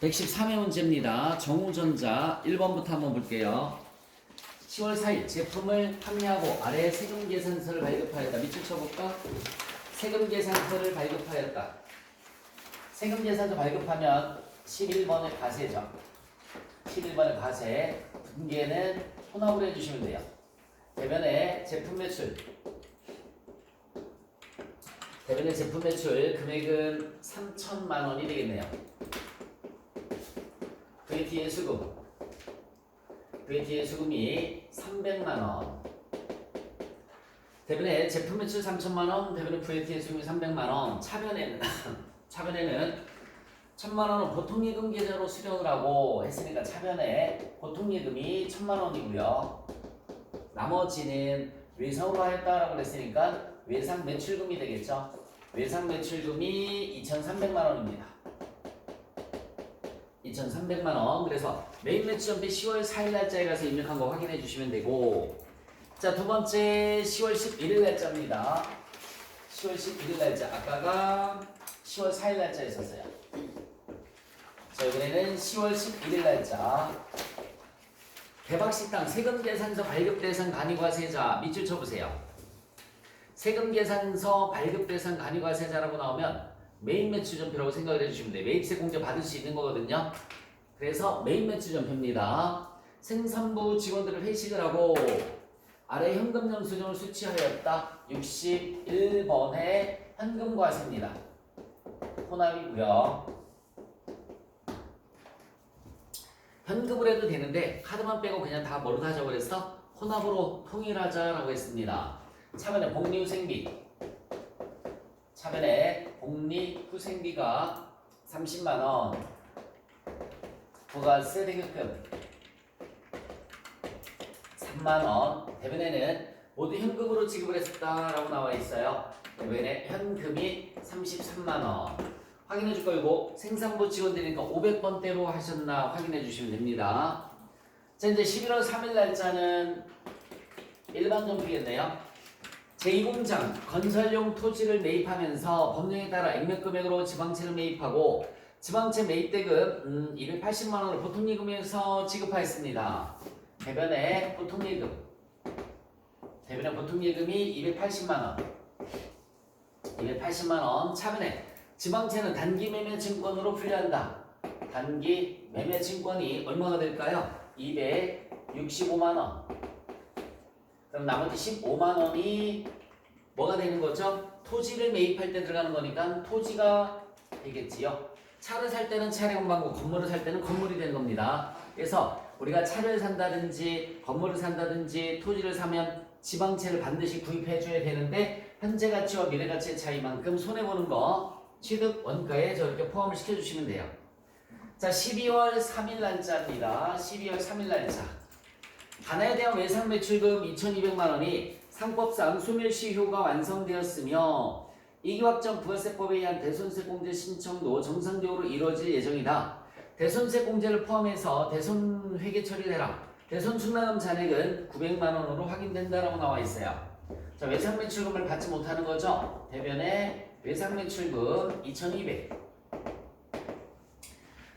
113회 문제입니다. 정우전자 1번부터 한번 볼게요. 10월 4일 제품을 판매하고 아래 세금 계산서를 발급하였다. 밑줄 쳐볼까? 세금 계산서를 발급하였다. 세금 계산서 발급하면 11번의 과세죠. 11번의 과세. 분계는 혼합으로 해주시면 돼요. 대변에 제품 매출. 대변의 제품 매출 금액은 3천만 원이 되겠네요. VT의 수금. VT의 수금이 300만 원. 대변에 제품 매출 3천만 원, 대변에 VT의 수금이 300만 원. 차변에는 차변에는 천만 원은 보통 예금 계좌로 수령을 하고 했으니까 차변에 보통 예금이 천만 원이고요. 나머지는 외상으로 하였다라고 그랬으니까 외상 매출금이 되겠죠. 외상 매출금이 2,300만 원입니다. 2,300만 원. 그래서 메인 매출연비 10월 4일 날짜에 가서 입력한 거 확인해 주시면 되고 자, 두 번째 10월 11일 날짜입니다. 10월 11일 날짜. 아까가 10월 4일 날짜에 있었어요. 자, 이번에는 10월 11일 날짜. 대박식당 세금 계산서 발급 대상 간이과세자 밑줄 쳐보세요. 세금 계산서 발급 대상 간이과세자라고 나오면 메인 매출 전표라고 생각을 해주시면 돼요. 매입세 공제 받을 수 있는 거거든요. 그래서 메인 매출 전표입니다. 생산부 직원들을 회식을 하고 아래 현금 영수증을 수취하였다. 61번의 현금 과세입니다. 혼합이고요. 현금을 해도 되는데 카드만 빼고 그냥 다 뭐로 하자고 그랬어? 혼합으로 통일하자라고 했습니다. 차변에 복리후 생비 차변에 복리후생비가 30만원 부가세 대격금 3만원 대변에는 모두 현금으로 지급을 했었다라고 나와 있어요. 대변에 현금이 33만원 확인해 줄 거고 생산부 직원들이니까 500번대로 하셨나 확인해 주시면 됩니다. 자 이제 11월 3일 날짜는 일반 정비겠네요. 제2공장 건설용 토지를 매입하면서 법령에 따라 액면금액으로 지방채를 매입하고 지방채 매입대금 음, 280만 원을 보통예금에서 지급하였습니다. 대변에 보통예금 대변에 보통예금이 280만 원 280만 원 차변에 지방채는 단기 매매 증권으로 분류한다. 단기 매매 증권이 얼마가 될까요? 265만 원. 그럼 나머지 15만 원이 뭐가 되는 거죠? 토지를 매입할 때 들어가는 거니까 토지가 되겠지요. 차를 살 때는 차례 공방고 건물을 살 때는 건물이 되는 겁니다. 그래서 우리가 차를 산다든지 건물을 산다든지 토지를 사면 지방채를 반드시 구입해 줘야 되는데 현재 가치와 미래 가치의 차이만큼 손해 보는 거 취득 원가에 저렇게 포함을 시켜 주시면 돼요. 자, 12월 3일 날짜입니다. 12월 3일 날짜. 하나에 대한 외상 매출금 2,200만 원이 상법상 소멸시 효가 완성되었으며 이기확정 부가세법에 의한 대손세 공제 신청도 정상적으로 이루어질 예정이다. 대손세 공제를 포함해서 대손 회계 처리를 해라. 대손 충납금 잔액은 900만 원으로 확인된다라고 나와 있어요. 자, 외상 매출금을 받지 못하는 거죠. 대변에 외상 매출금 2,200.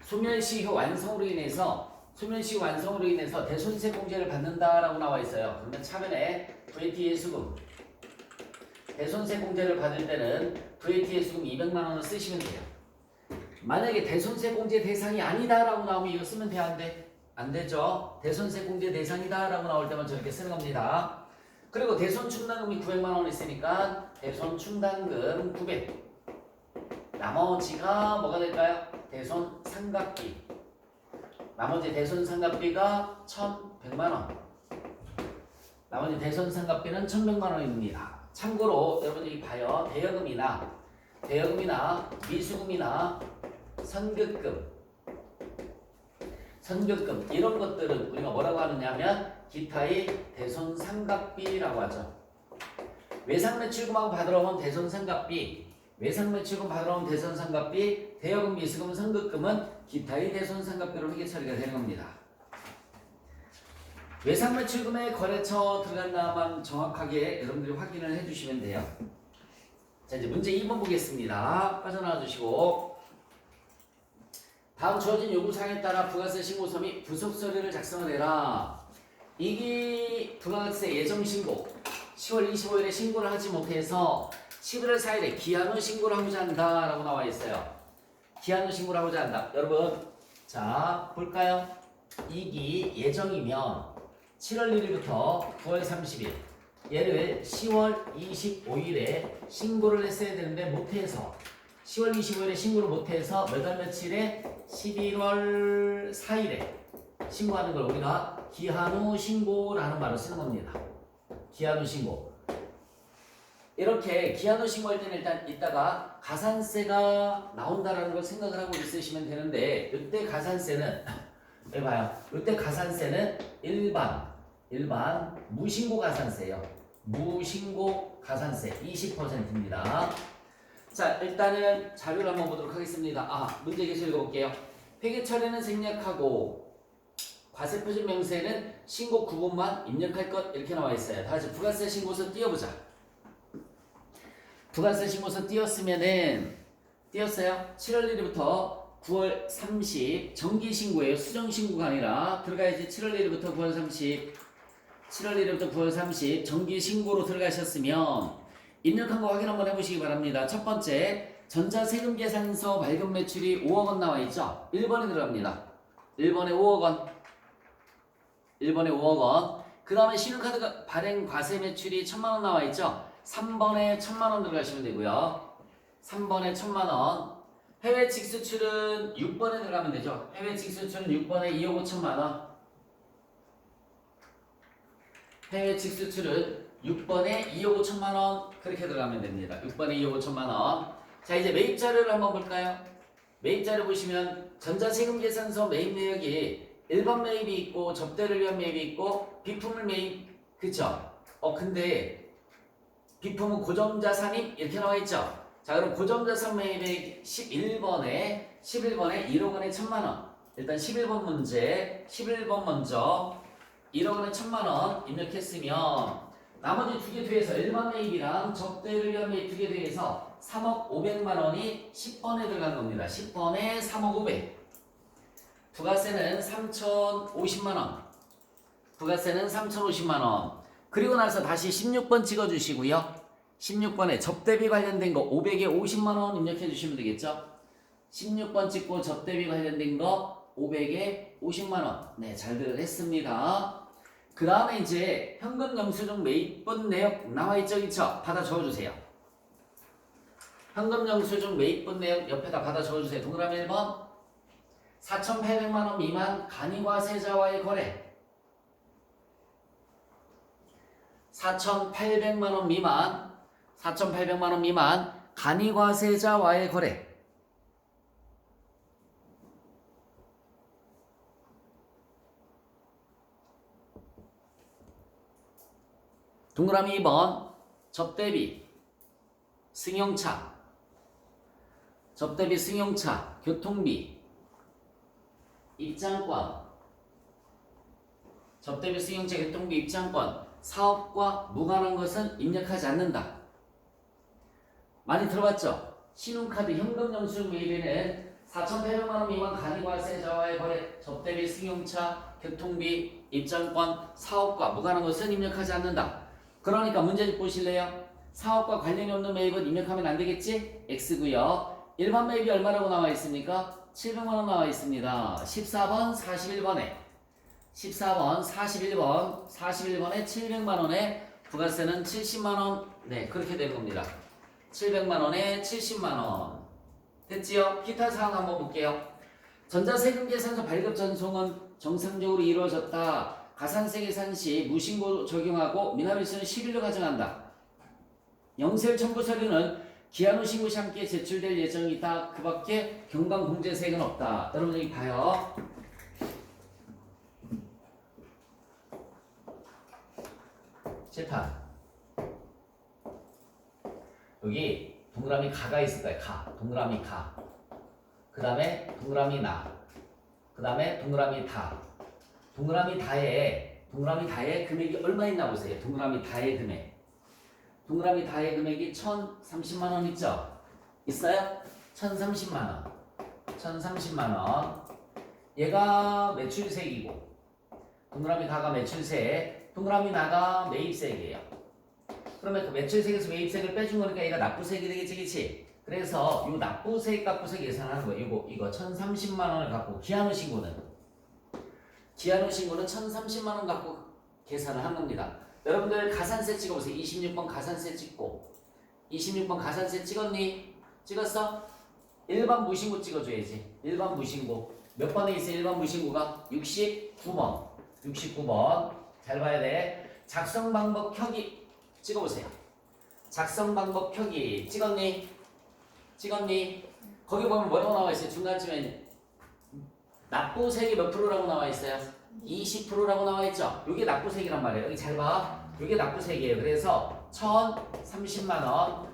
소멸시 효 완성으로 인해서 소멸시효 완성으로 인해서 대손세 공제를 받는다라고 나와 있어요. 그러면 차변에 VT의 수금 대손세 공제를 받을 때는 VT의 수금 200만 원을 쓰시면 돼요. 만약에 대손세 공제 대상이 아니다라고 나오면 이거 쓰면 돼안 돼? 안 되죠. 대손세 공제 대상이다라고 나올 때만 저렇게 쓰는 겁니다. 그리고 대손 충당금이 900만 원 있으니까 대손 충당금 900. 나머지가 뭐가 될까요? 대손 상각비. 나머지 대손 상각비가 1,100만 원. 나머지 대손 상각비는 1,100만 원입니다. 참고로 여러분들이 봐요. 대여금이나 대여금이나 미수금이나 선급금 선급금 이런 것들은 우리가 뭐라고 하느냐면 기타의 대손 상각비라고 하죠. 외상 매출금하고 받으러 온 대손 상각비 외상 매출금 받으러 온 대손 상각비 대여금 미수금 선급금은 기타의 대손 상각비로 회계 처리가 되는 겁니다. 외상 매출금의 거래처 들어갔나만 정확하게 여러분들이 확인을 해주시면 돼요. 자 이제 문제 2번 보겠습니다. 빠져나와 주시고 다음 주어진 요구사항에 따라 부가세 신고서 및 부속서류를 작성을 해라. 이기 부가세 예정 신고 10월 25일에 신고를 하지 못해서 11월 4일에 기한 후 신고를 하고자 한다라고 나와 있어요. 기한 후 신고를 하고자 한다. 여러분, 자 볼까요? 이기 예정이면 7월 1일부터 9월 30일 얘를 10월 25일에 신고를 했어야 되는데 못해서 10월 25일에 신고를 못해서 몇 월 며칠에 11월 4일에 신고하는 걸 우리가 기한 후 신고라는 말을 쓰는 겁니다. 기한 후 신고. 이렇게 후 신고할 때는 일단 이따가 가산세가 나온다라는 걸 생각을 하고 있으시면 되는데 이때 가산세는 해봐요. 이때 가산세는 일반 일반 무신고 가산세예요. 무신고 가산세 20%입니다. 자 일단은 자료를 한번 보도록 하겠습니다. 아 문제 계속 읽어볼게요. 회계 처리는 생략하고 과세 표준 명세는 신고 구분만 입력할 것 이렇게 나와 있어요. 다 같이 부가세 신고서 띄워보자. 부가세 신고서 띄웠으면은 띄웠어요. 7월 1일부터 9월 30 정기 신고예요. 수정 신고가 아니라 들어가야지 7월 1일부터 9월 30 7월 1일부터 9월 30 정기 신고로 들어가셨으면 입력한 거 확인 한번 해보시기 바랍니다. 첫 번째 전자세금 계산서 발급 매출이 5억 원 나와 있죠. 1번에 들어갑니다. 1번에 5억 원 1번에 5억 원. 그 다음에 신용카드 발행 과세 매출이 1000만 원 나와 있죠. 3번에 1000만 원 들어가시면 되고요. 3번에 1000만 원. 해외 직수출은 6번에 들어가면 되죠. 해외 직수출은 6번에 2억 5천만 원. 해외 직수출은 6번에 2억 5천만 원 그렇게 들어가면 됩니다. 6번에 2억 5천만 원. 자 이제 매입 자료를 한번 볼까요? 매입 자료 보시면 전자세금 계산서 매입 내역이 일반 매입이 있고 접대를 위한 매입이 있고 비품을 매입 그쵸? 어 근데 비품은 고정자산임 이렇게 나와 있죠? 자 그럼 고정자산 매입액 11번에 11번에 1억 원에 1천만 원 일단 11번 문제 11번 먼저 1억 원에 1천만 원 입력했으면 나머지 두개 뒤에서 일반 매입이랑 접대를 위한 매입 두개 뒤에서 3억 500만 원이 10번에 들어간 겁니다. 10번에 3억 500 부가세는 3,050만 원. 부가세는 3,050만 원. 그리고 나서 다시 16번 찍어 주시고요. 16번에 접대비 관련된 거 500에 50만 원 입력해 주시면 되겠죠? 16번 찍고 접대비 관련된 거 500에 50만 원. 네, 잘들 했습니다. 그 다음에 이제 현금 영수증 매입분 내역 나와 있죠, 그쵸? 받아 적어 주세요. 현금 영수증 매입분 내역 옆에다 받아 적어 주세요. 동그라미 1번. 4,800만 원 미만 간이과 세자와의 거래 4,800만 원 미만 4,800만 원 미만 간이과세자와의 거래. 동그라미 2번. 접대비 승용차. 접대비 승용차 교통비 입장권. 접대비 승용차 교통비 입장권 사업과 무관한 것은 입력하지 않는다. 많이 들어봤죠? 신용카드 현금 영수증 매입에는 4,800만 원 미만 간이과세자와의 거래 접대비 승용차 교통비 입장권 사업과 무관한 것은 입력하지 않는다. 그러니까 문제 보실래요? 사업과 관련이 없는 매입은 입력하면 안 되겠지? X고요. 일반 매입이 얼마라고 나와 있습니까? 700만 원 나와 있습니다. 14번, 41번에 14번, 41번, 41번에 700만 원에 부가세는 70만 원. 네, 그렇게 되는 겁니다. 700만 원에 70만 원. 됐지요? 기타 사항 한번 볼게요. 전자세금 계산서 발급 전송은 정상적으로 이루어졌다. 가산세 계산 시 무신고 적용하고 미납일수는 10일로 가정한다. 영세 첨부 서류는 기한 후 신고 시 함께 제출될 예정이다. 그 밖에 경감 공제세액은 없다. 여러분 여기 봐요. 칠판 여기 동그라미 가가 있을 거예요. 가. 동그라미 가. 그 다음에 동그라미 나. 그 다음에 동그라미 다. 동그라미 다에 동그라미 다에 금액이 얼마 있나 보세요. 동그라미 다의 금액. 동그라미 다의 금액이 1,030만 원 있죠? 있어요? 1,030만 원. 1030만 원. 얘가 매출세이고 동그라미 가가 매출세, 동그라미 나가 매입세액이에요. 그러면 그 매출세액에서 매입세액을 빼준 거니까 얘가 납부세액이 되겠지, 그치? 그래서 이 납부세액 값부터 계산하는 거예요. 이거 이거 1,030만 원을 갖고 기한후 신고는 기한후 신고는 1,030만 원 갖고 계산을 한 겁니다. 여러분들 가산세 찍어보세요. 26번 가산세 찍고 26번 가산세 찍었니? 찍었어? 일반 무신고 찍어줘야지. 일반 무신고 몇 번에 있어? 일반 무신고가 69번. 69번 잘 봐야 돼. 작성 방법 켜기 찍어보세요. 작성 방법 켜기 찍었니? 찍었니? 거기 보면 뭐라고 나와 있어요? 중간쯤에 납부세액이 몇 프로라고 나와 있어요? 20%라고 나와 있죠? 이게 납부세액이란 말이에요. 여기 잘 봐. 이게 납부세액이에요. 그래서 1,030만 원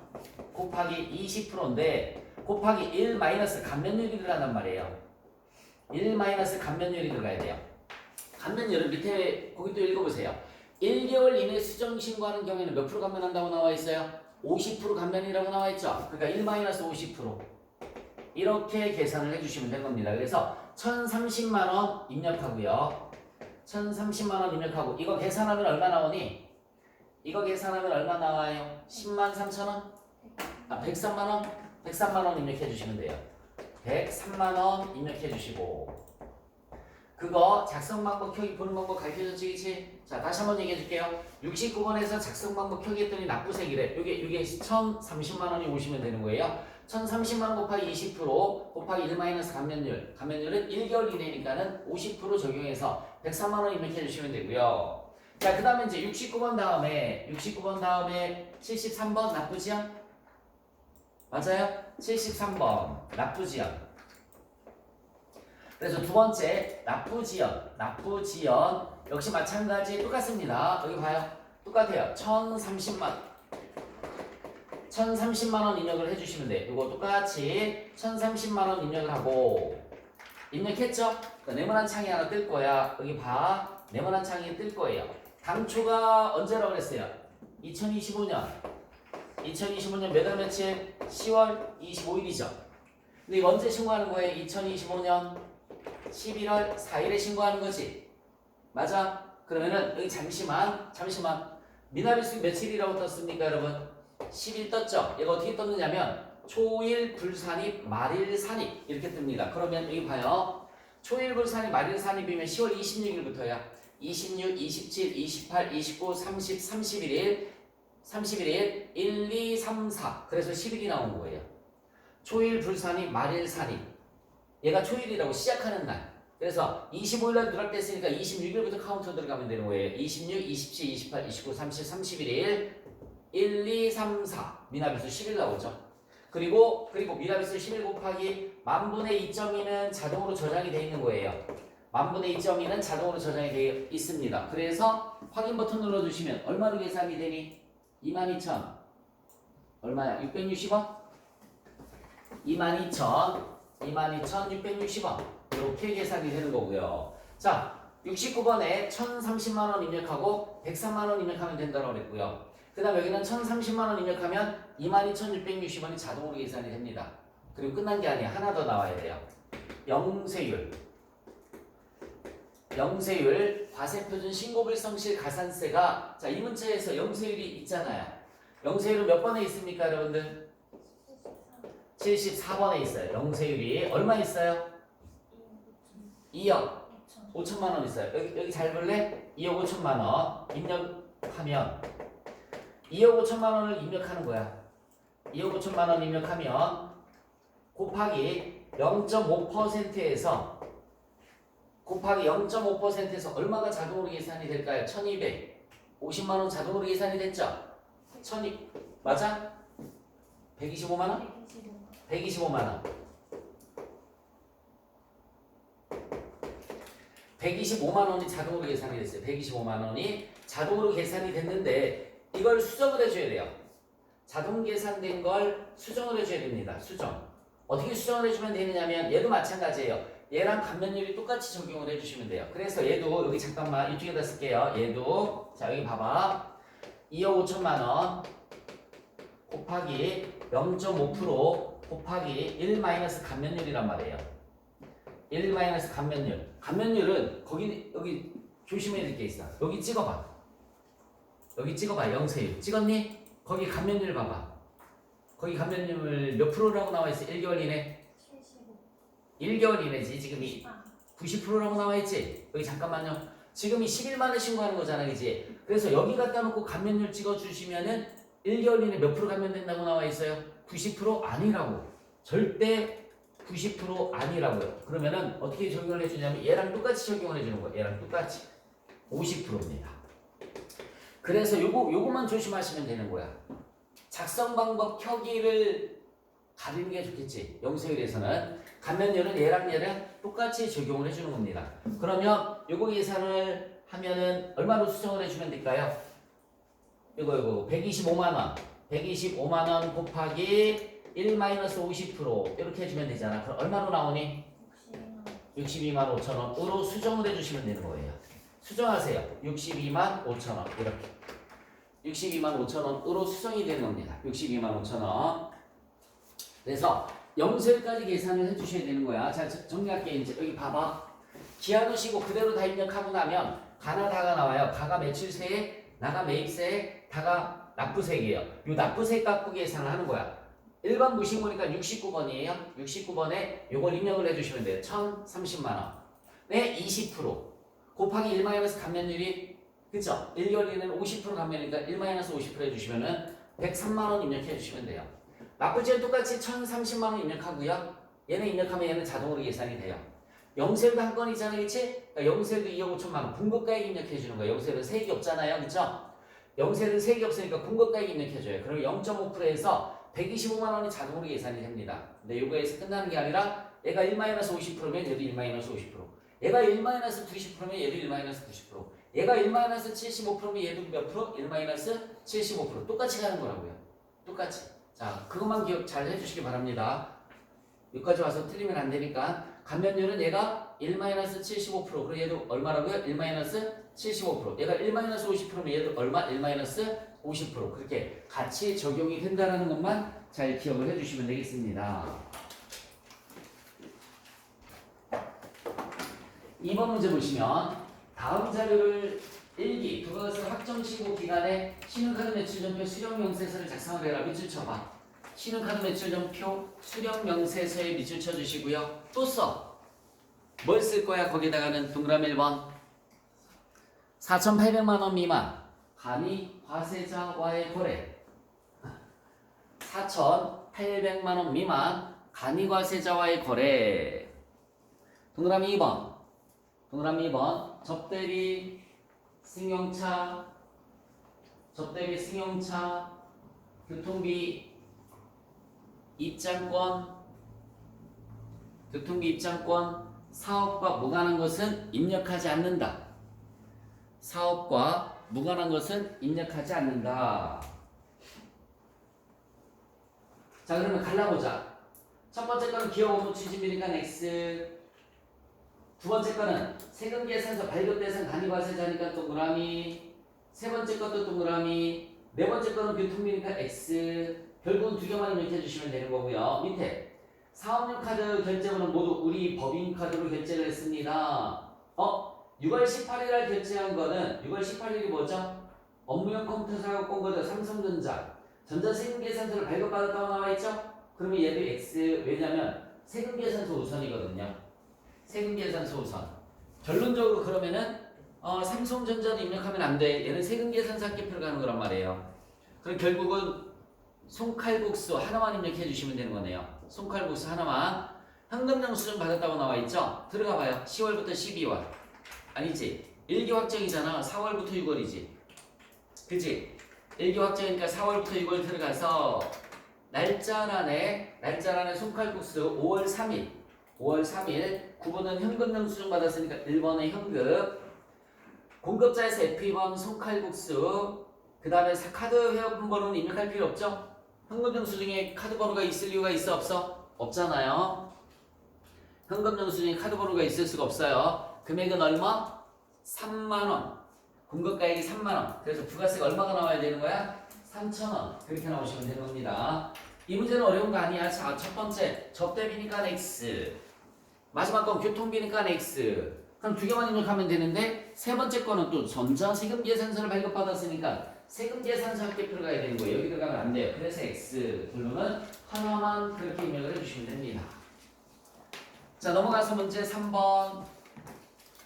곱하기 20%인데 곱하기 1 마이너스 감면율이 들어간단 말이에요. 1 마이너스 감면율이 들어가야 돼요. 감면율은 밑에 거기 또 읽어보세요. 1개월 이내 수정 신고하는 경우에는 몇 프로 감면한다고 나와 있어요? 50% 감면이라고 나와 있죠? 그러니까 1 마이너스 50% 이렇게 계산을 해주시면 되는 겁니다. 그래서 1,030만 원 입력하고요. 1,030만 원 입력하고 이거 계산하면 얼마 나오니? 이거 계산하면 얼마 나와요? 10만 3천 원? 아 103만 원? 103만 원 입력해 주시면 돼요. 103만 원 입력해 주시고 그거 작성 방법 켜기 보는 방법 가르쳐줬지? 자 다시 한번 얘기해 줄게요. 69번에서 작성 방법 켜기 했더니 납부세이래. 요게 요게 1,030만 원이 오시면 되는 거예요. 1,030만 원 곱하기 20% 곱하기 1 마이너스 감면율. 감면율은 1개월 이내니까는 50% 적용해서 103만 원 입력해 주시면 되고요. 자, 그 다음에 이제 69번 다음에 69번 다음에 73번 나쁘지요? 맞아요? 73번 나쁘지요. 그래서 두 번째 납부지연, 납부지연 역시 마찬가지 똑같습니다. 여기 봐요. 똑같아요. 1,030만 1,030만 원 입력을 해주시면 돼요. 이거 똑같이 1,030만 원 입력을 하고 입력했죠? 그 네모난 창이 하나 뜰 거야. 여기 봐. 네모난 창이 뜰 거예요. 당초가 언제라고 그랬어요? 2025년. 2025년 몇월 며칠? 10월 25일이죠. 근데 이거 언제 신고하는 거예요? 2025년 11월 4일에 신고하는 거지. 맞아? 그러면은 여기 잠시만, 잠시만. 미나리수 며칠이라고 떴습니까, 여러분? 10일 떴죠? 얘가 어떻게 떴느냐면 초일 불산입 말일 산입 이렇게 뜹니다. 그러면 여기 봐요. 초일 불산입 말일 산입이면 10월 26일부터야. 26, 27, 28, 29, 30, 31일, 31일, 1, 2, 3, 4. 그래서 10일이 나온 거예요. 초일 불산입 말일 산입. 얘가 초일이라고 시작하는 날. 그래서 25일 날 누락됐으니까 26일부터 카운터 들어가면 되는 거예요. 26, 27, 28, 29, 30, 31일, 1, 2, 3, 4 미나비수 10일 나오죠. 그리고 그리고 미나비수 11 곱하기 만분의 2.2는 자동으로 저장이 되어 있는 거예요. 만분의 2.2는 자동으로 저장이 되어 있습니다. 그래서 확인 버튼 눌러주시면 얼마로 계산이 되니? 22,000 얼마야? 660원? 22,000 22,660원 이렇게 계산이 되는 거고요. 자 69번에 1,030만 원 입력하고 103만 원 입력하면 된다고 그랬고요. 그 다음 여기는 1,030만 원 입력하면 22,660원이 자동으로 계산이 됩니다. 그리고 끝난 게 아니야. 하나 더 나와야 돼요. 영세율. 영세율, 과세표준 신고불성실 가산세가 자, 이 문제에서 영세율이 있잖아요. 영세율은 몇 번에 있습니까, 여러분들? 74번에 있어요. 영세율이 얼마 있어요? 2억 5천만 원 있어요. 여기, 여기 잘 볼래? 2억 5천만 원 입력하면 2억 5천만 원을 입력하는 거야. 2억 5천만 원 입력하면 곱하기 0.5%에서 곱하기 0.5%에서 얼마가 자동으로 계산이 될까요? 1200. 50만 원 자동으로 계산이 됐죠? 1200 맞아? 125만 원? 125만 원. 125만 원이 자동으로 계산이 됐어요. 125만 원이 자동으로 계산이 됐는데 이걸 수정을 해줘야 돼요. 자동 계산된 걸 수정을 해줘야 됩니다. 수정. 어떻게 수정을 해주면 되느냐면 얘도 마찬가지예요. 얘랑 감면율이 똑같이 적용을 해주시면 돼요. 그래서 얘도 여기 잠깐만 이쪽에다 쓸게요. 얘도 자 여기 봐봐. 2억 5천만 원 곱하기 0.5% 곱하기 1 마이너스 감면율이란 말이에요. 1 마이너스 감면율. 감면율은 거기 여기 조심해야 될 게 있어. 여기 찍어봐. 여기 찍어봐. 영세율. 찍었니? 거기 감면율 봐봐. 거기 감면율 몇 프로라고 나와 있어? 1개월 이내. 75. 1개월 이내지. 지금이 아, 90%라고 나와 있지. 여기 잠깐만요. 지금이 11만 원 신고하는 거잖아, 그지? 그래서 여기 갖다 놓고 감면율 찍어 주시면은 1개월 이내 몇 프로 감면된다고 나와 있어요? 90% 아니라고. 절대 90% 아니라고요. 그러면은 어떻게 적용을 해주냐면 얘랑 똑같이 적용을 해주는 거예요. 얘랑 똑같이 50%입니다. 그래서 요거 요거만 조심하시면 되는 거야. 작성 방법 켜기를 가리는 게 좋겠지. 영세율에서는 감면율은 얘랑 얘랑 똑같이 적용을 해주는 겁니다. 그러면 요거 계산을 하면은 얼마로 수정을 해주면 될까요? 이거 이거 125만 원, 125만 원 곱하기 1 마이너스 50% 이렇게 해주면 되잖아. 그럼 얼마로 나오니? 62만 62만 5천 원 으로 수정을 해주시면 되는 거예요. 수정하세요. 62만 5천 원 이렇게. 62만 5천 원으로 수정이 되는 겁니다. 62만 5천 원. 그래서 영세까지 계산을 해주셔야 되는 거야. 자 저- 정리할게 이제 여기 봐봐. 기하 넣으시고 그대로 다 입력하고 나면 가나 다가 나와요. 가가 매출세에 나가 매입세에 다가 납부세액이에요. 이 납부세액 갖고 계산을 하는 거야. 1번 무신고니까 69번이에요. 69번에 요걸 입력을 해주시면 돼요. 1030만 원. 네, 20% 곱하기 1 마이너스 감면율이 그죠? 1개월 이내는 50% 감면이니까 1 마이너스 50% 해주시면은 103만 원 입력해 주시면 돼요. 납부지는 똑같이 1030만 원 입력하고요. 얘는 입력하면 얘는 자동으로 계산이 돼요. 영세도 한 건이잖아요, 그치? 그러니까 영세도 2억 5천만 원 분급가액 입력해 주는 거예요. 영세는 세액이 없잖아요, 그쵸? 영세는 세액이 없으니까 분급가액 입력해 줘요. 그럼 0.5%에서 125만 원이 자동으로 계산이 됩니다. 근데 요거에서 끝나는 게 아니라 얘가 1-50%면 얘도 1-50%. 얘가 1-90%면 얘도 1-90%. 얘가 1-75%면 얘도 몇 프로? 1-75% 똑같이 가는 거라고요. 똑같이. 자, 그것만 기억 잘 해주시기 바랍니다. 여기까지 와서 틀리면 안 되니까 감면율은 얘가 1-75% 그리고 얘도 얼마라고요? 1-75% 얘가 1-50%면 얘도 얼마? 1-50% 그렇게 같이 적용이 된다는 것만 잘 기억을 해주시면 되겠습니다. 2번 문제 보시면 다음 자료를 1기 그것을 확정시고 기간에 신용카드 매출전표 수령 명세서를 작성을 해라. 밑줄 쳐봐. 신용카드 매출전표 수령 명세서에 밑줄 쳐주시고요. 또 써. 뭘 쓸 거야? 거기다가는 동그라미 1번 4,800만 원 미만. 간이 과세자와의 거래. 4,800만 원 미만. 간이 과세자와의 거래. 동그라미 2번. 동그라미 2번. 접대비 승용차. 접대비 승용차. 교통비 입장권. 교통비 입장권. 사업과 무관한 것은 입력하지 않는다. 사업과 무관한 것은 입력하지 않는다. 자 그러면 갈라보자. 첫 번째 거는 기업 업무 추진비니까 X 두 번째 거는 세금 계산서 발급 대상 단위과세자니까 동그라미 세 번째 것도 동그라미 네 번째 거는 교통비니까 X 결국은 두 개만 입력해 주시면 되는 거고요 밑에 사업용 카드 결제번호 모두 우리 법인 카드로 결제를 했습니다 어? 6월 18일 날 결제한 거는 6월 18일이 뭐죠? 업무용 컴퓨터 사업 공고자 삼성전자 전자 세금 계산서를 발급받았다고 나와 있죠? 그러면 얘도 X 왜냐면 세금 계산서 우선이거든요 세금 계산서 우선. 결론적으로 그러면은 어, 삼성전자도 입력하면 안 돼. 얘는 세금 계산서 합계표를 가는 거란 말이에요. 그럼 결국은 손칼국수 하나만 입력해 주시면 되는 거네요. 손칼국수 하나만. 현금 영수증 받았다고 나와 있죠? 들어가 봐요. 10월부터 12월. 아니지. 1기 확정이잖아. 4월부터 6월이지. 그지? 1기 확정이니까 4월부터 6월 들어가서 날짜란에 날짜란에 손칼국수 5월 3일 5월 3일 9번은 현금영 수증 받았으니까 1번은 현금 공급자에서 F2번 손칼국수 그 다음에 카드 회원 번호는 입력할 필요 없죠? 현금 영수증에 카드 번호가 있을 이유가 있어 없어? 없잖아요 현금 영수증에 카드 번호가 있을 수가 없어요 금액은 얼마? 3만원 공급가액이 3만원 그래서 부가세가 얼마가 나와야 되는 거야? 3천원 그렇게 나오시면 되는 겁니다 이 문제는 어려운 거 아니야 자 첫 번째 접대비니까 X 마지막 건 교통비니까 X. 그럼 두 개만 입력하면 되는데 세 번째 거는 또 전자 세금 계산서를 발급받았으니까 세금 계산서 합계표를 가야 되는 거예요. 여기 들어가면 안 돼요. 그래서 X. 결론은 하나만 그렇게 입력을 해주시면 됩니다. 자 넘어가서 문제 3번.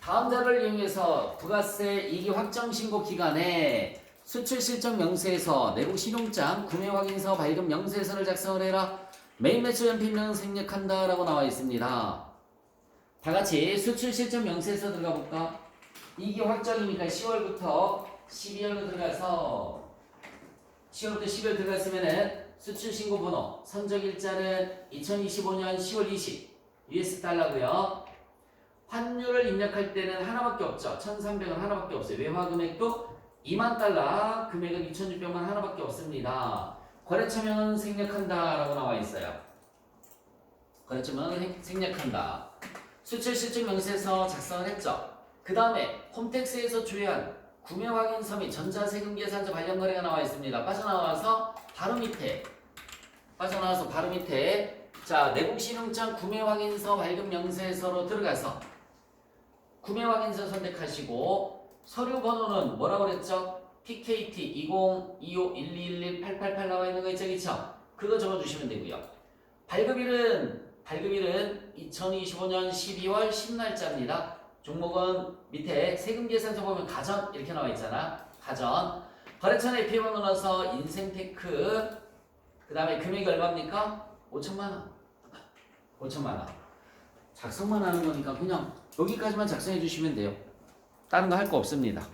다음 자료를 이용해서 부가세 이기 확정 신고 기간에 수출 실적 명세서, 내국 신용장, 구매 확인서, 발급 명세서를 작성을 해라. 메인 매출 연필명 생략한다라고 나와 있습니다. 다 같이 수출 실적 명세서 들어가 볼까? 이기 확정이니까 10월부터 12월로 들어가서 10월부터 12월 들어갔으면은 수출 신고 번호 선적 일자는 2025년 10월 20 US 달러고요. 환율을 입력할 때는 하나밖에 없죠. 1,300원 하나밖에 없어요. 외화 금액도 2만 달러, 금액은 2,600만 하나밖에 없습니다. 거래처명은 생략한다라고 나와 있어요. 거래처명은 행- 생략한다. 수출 실적 명세서 작성을 했죠. 그 다음에 홈택스에서 조회한 구매 확인서 및 전자세금 계산서 관련 거래가 나와 있습니다. 빠져나와서 바로 밑에 빠져나와서 바로 밑에 자 내국 신용장 구매 확인서 발급 명세서로 들어가서 구매 확인서 선택하시고 서류 번호는 뭐라고 그랬죠? PKT 2025121188 나와 있는 거 있죠, 그쵸? 그거 적어주시면 되고요. 발급일은 발급일은 2025년 12월 10날짜입니다. 종목은 밑에 세금 계산서 보면 가전 이렇게 나와 있잖아. 가전. 거래처 내 피해만 넣어서 인생테크. 그 다음에 금액이 얼마입니까? 5천만 원. 5천만 원. 작성만 하는 거니까 그냥 여기까지만 작성해 주시면 돼요. 다른 거 할 거 없습니다.